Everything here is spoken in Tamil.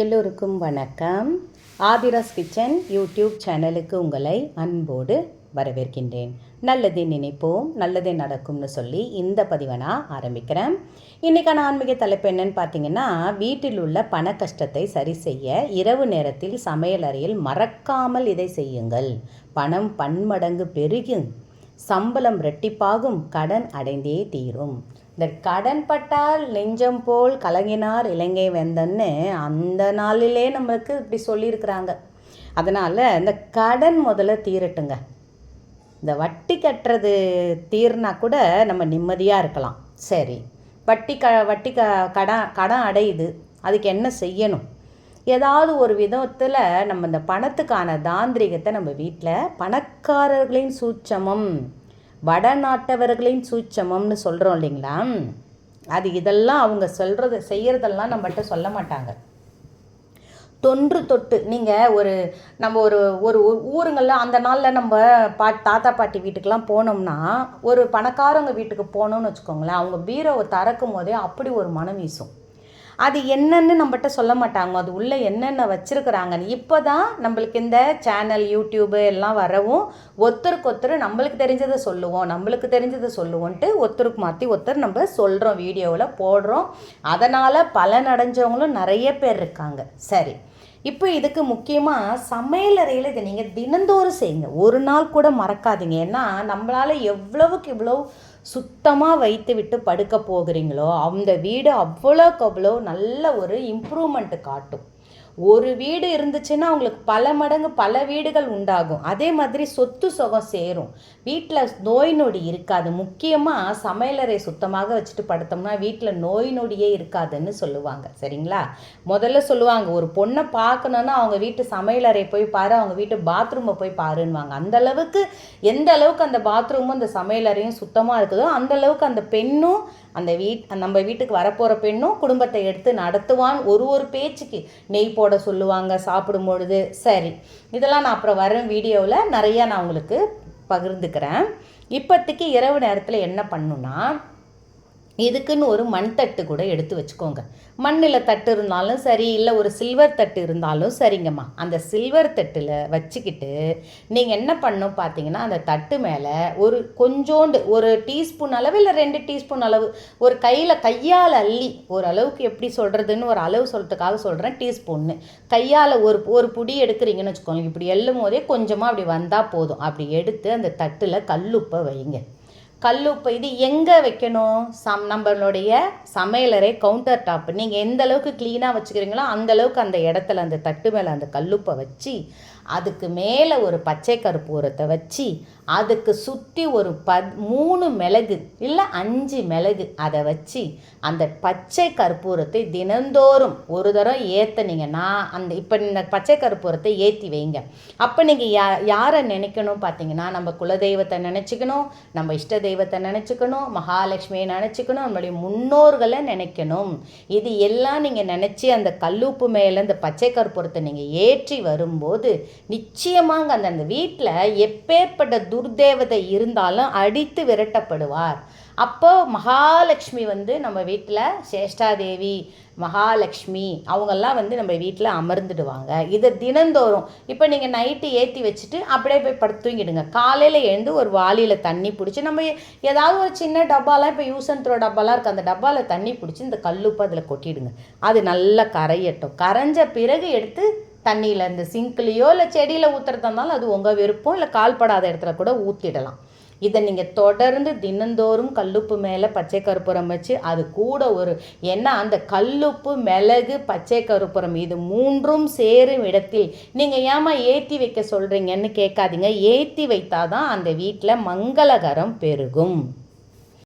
எல்லோருக்கும் வணக்கம். ஆதிராஸ் கிச்சன் யூடியூப் சேனலுக்கு உங்களை அன்போடு வரவேற்கின்றேன். நல்லதே நினைப்போம் நல்லதே நடக்கும்னு சொல்லி இந்த பதிவை நான் ஆரம்பிக்கிறேன். இன்றைக்கான ஆன்மீக தலைப்பு என்னன்னு பார்த்தீங்கன்னா வீட்டில் உள்ள பண கஷ்டத்தை சரி செய்ய இரவு நேரத்தில் சமையலறையில் மறக்காமல் இதை செய்யுங்கள். பணம் பன்மடங்கு பெருகும். சம்பளம் ரெட்டிப்பாகும் கடன் அடைந்தே தீரும். இந்த கடன் பட்டால் நெஞ்சம் போல் கலங்கினார் இலங்கை வெந்தன்னு அந்த நாளிலே நம்மளுக்கு இப்படி சொல்லியிருக்கிறாங்க. அதனால் இந்த கடன் முதல்ல தீரட்டுங்க. இந்த வட்டி கட்டுறது தீர்னா கூட நம்ம நிம்மதியாக இருக்கலாம். சரி. வட்டி க வட்டி க கடன் கடன் அடையுது. அதுக்கு என்ன செய்யணும்? ஏதாவது ஒரு விதத்தில் நம்ம இந்த பணத்துக்கான தாந்திரிகத்தை நம்ம வீட்டில் பணக்காரர்களின் சூட்சமம் வடநாட்டவர்களின் சூட்சமம்னு சொல்கிறோம் இல்லைங்களா? அது இதெல்லாம் அவங்க சொல்கிறது செய்கிறதெல்லாம் நம்மகிட்ட சொல்ல மாட்டாங்க. தொன்று தொட்டு நீங்கள் ஒரு நம்ம ஒரு ஒரு ஊருங்களில் அந்த நாளில் நம்ம பா தாத்தா பாட்டி வீட்டுக்கெலாம் போனோம்னா ஒரு பணக்காரங்க வீட்டுக்கு போனோம்னு வச்சுக்கோங்களேன் அவங்க பீரோவை திறக்கும் போதே அப்படி ஒரு மனம் வீசும். அது என்னன்னு நம்மகிட்ட சொல்ல மாட்டாங்க. அது உள்ளே என்னென்ன வச்சுருக்குறாங்கன்னு இப்போ தான் நம்மளுக்கு இந்த சேனல் யூடியூப்பு எல்லாம் வரவும் ஒருத்தருக்கு ஒருத்தர் நம்மளுக்கு தெரிஞ்சதை சொல்லுவோம் நம்மளுக்கு தெரிஞ்சதை சொல்லுவோன்ட்டு ஒருத்தருக்கு மாற்றி ஒருத்தர் நம்ம சொல்கிறோம் வீடியோவில் போடுறோம். அதனால் பலனடைஞ்சவங்களும் நிறைய பேர் இருக்காங்க. சரி. இப்போ இதுக்கு முக்கியமாக சமையலறையில் இதை நீங்கள் தினந்தோறும் செய்யுங்க. ஒரு நாள் கூட மறக்காதீங்க. ஏன்னா நம்மளால் எவ்வளவுக்கு இவ்வளோ சுத்தமாக வைத்து விட்டு படுக்க போகிறீங்களோ அந்த வீடு அவ்வளோக்கு அவ்வளோ நல்ல ஒரு இம்ப்ரூவ்மெண்ட்டு காட்டும். ஒரு வீடு இருந்துச்சுன்னா அவங்களுக்கு பல மடங்கு பல வீடுகள் உண்டாகும். அதே மாதிரி சொத்து சுகம் சேரும். வீட்டில் நோய் நொடி இருக்காது. முக்கியமாக சமையலறை சுத்தமாக வச்சுட்டு படுத்தோம்னா வீட்டில் நோய் நொடியே இருக்காதுன்னு சொல்லுவாங்க. சரிங்களா? முதல்ல சொல்லுவாங்க ஒரு பொண்ணை பார்க்கணுன்னா அவங்க வீட்டு சமையலறை போய் பாரு அவங்க வீட்டு பாத்ரூமை போய் பாருன்னுவாங்க. அந்த அளவுக்கு எந்த அளவுக்கு அந்த பாத்ரூமும் அந்த சமையலறையும் சுத்தமாக இருக்குதோ அந்த அளவுக்கு அந்த பெண்ணும் அந்த வீட் நம்ம வீட்டுக்கு வரப்போகிற பெண்ணும் குடும்பத்தை எடுத்து நடத்துவான். ஒரு ஒரு பேச்சுக்கு நெய் போட சொல்லுவாங்க சாப்பிடும் பொழுது. சரி இதெல்லாம் நான் அப்புறம் வர வீடியோவில் நிறையா நான் உங்களுக்கு பகிர்ந்துக்கிறேன். இப்போதைக்கு இரவு நேரத்தில் என்ன பண்ணுன்னா இதுக்குன்னு ஒரு மண் தட்டு கூட எடுத்து வச்சுக்கோங்க. மண்ணில் தட்டு இருந்தாலும் சரி இல்லை ஒரு சில்வர் தட்டு இருந்தாலும் சரிங்கம்மா. அந்த சில்வர் தட்டில் வச்சுக்கிட்டு நீங்கள் என்ன பண்ணும் பார்த்தீங்கன்னா அந்த தட்டு மேலே ஒரு கொஞ்சோண்டு ஒரு டீஸ்பூன் அளவு இல்லை ரெண்டு டீஸ்பூன் அளவு ஒரு கையில் கையால் அள்ளி ஒரு அளவுக்கு எப்படி சொல்கிறதுன்னு ஒரு அளவு சொல்கிறதுக்காக சொல்கிறேன் டீஸ்பூன்னு. கையால் ஒரு ஒரு புடி எடுக்கிறீங்கன்னு வச்சுக்கோங்க இப்படி எள்ளும் போதே கொஞ்சமாக அப்படி வந்தால் போதும். அப்படி எடுத்து அந்த தட்டில் கல்லுப்பை வைங்க. கல்லுப்பு இது எங்கே வைக்கணும்? சம் நம்மளுடைய சமையலறை கவுண்டர் டாப் நீங்கள் எந்த அளவுக்கு க்ளீனாக வச்சுக்கிறீங்களோ அந்த அளவுக்கு அந்த இடத்துல அந்த தட்டு மேலே அந்த கல்லுப்பை வச்சு அதுக்கு மேலே ஒரு பச்சை கருப்பூரத்தை வச்சு அதுக்கு சுற்றி ஒரு ப மூணு மிளகு இல்லை அஞ்சு மிளகு அதை வச்சு அந்த பச்சை கற்பூரத்தை தினந்தோறும் ஒரு தரம் ஏற்றுனீங்கன்னா அந்த இப்போ இந்த பச்சை கற்பூரத்தை ஏற்றி வைங்க. அப்போ நீங்கள் யா யாரை நினைக்கணும் பார்த்தீங்கன்னா நம்ம குலதெய்வத்தை நினச்சிக்கணும் நம்ம இஷ்ட தெய்வத்தை நினச்சிக்கணும் மகாலட்சுமியை நினச்சிக்கணும் நம்மளுடைய முன்னோர்களை நினைக்கணும். இது எல்லாம் நீங்கள் நினச்சி அந்த கல்லுப்பு மேலே இந்த பச்சை கற்பூரத்தை நீங்கள் ஏற்றி வரும்போது நிச்சயமாக அந்த அந்த வீட்டில் எப்பேற்பட்ட துர்தேவதை இருந்தாலும் அடித்து விரட்டப்படுவார். அப்போ மகாலட்சுமி வந்து நம்ம வீட்டில் சேஷ்டாதேவி மகாலட்சுமி அவங்கெல்லாம் வந்து நம்ம வீட்டில் அமர்ந்துடுவாங்க. இதை தினந்தோறும் இப்போ நீங்கள் நைட்டு ஏற்றி வச்சுட்டு அப்படியே போய் படுத்து தூங்கிடுங்க காலையில் எழுந்து ஒரு வாளியில் தண்ணி பிடிச்சி நம்ம ஏதாவது ஒரு சின்ன டப்பாலாம் இப்போ யூஸ் அண்ட் த்ரோ டப்பாலாம் இருக்குது அந்த டப்பாவில் தண்ணி பிடிச்சி இந்த கல்லுப்பு அதில் கொட்டிடுங்க. அது நல்லா கரையட்டும். கரைஞ்ச பிறகு எடுத்து தண்ணியில் இந்த சிங்க்லேயோ இல்லை செடியில் ஊற்றுறதா இருந்தாலும் அது உங்கள் விருப்பம் இல்லை கால்படாத இடத்துல கூட ஊற்றிடலாம் இதை நீங்கள் தொடர்ந்து தினந்தோறும் கல்லுப்பு மேலே பச்சை கருப்புரம் வச்சு அது கூட ஒரு ஏன்னா அந்த கல்லுப்பு மிளகு பச்சை கருப்புரம் இது மூன்றும் சேரும் இடத்தில் நீங்கள் ஏமா ஏற்றி வைக்க சொல்கிறீங்கன்னு கேட்காதீங்க. ஏற்றி வைத்தாதான் அந்த வீட்டில் மங்களகரம் பெருகும்.